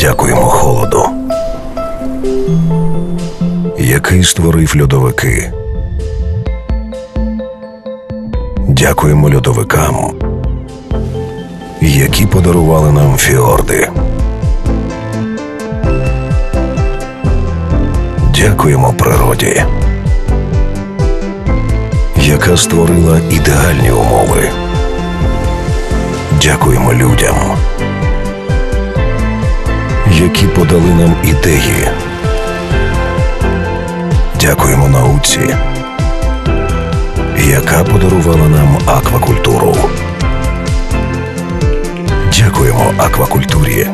Дякуємо холоду, який створив льодовики. Дякуємо льодовикам, які подарували нам фіорди. Дякуємо природі, яка створила ідеальні умови. Дякуємо людям, які подали нам ідеї. Дякуємо науці, яка подарувала нам аквакультуру. Дякуємо аквакультурі,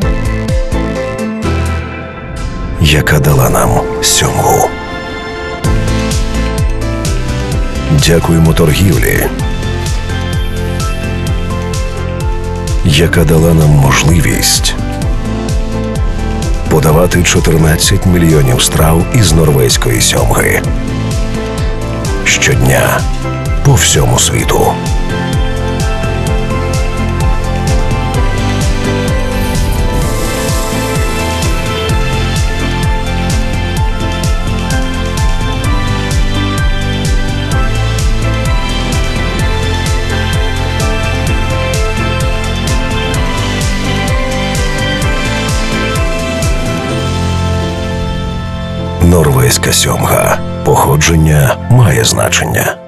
яка дала нам сьомгу. Дякуємо торгівлі, яка дала нам можливість подавати 14 мільйонів страв із норвезької сьомги щодня по всьому світу. Норвезька сьомга. Походження має значення.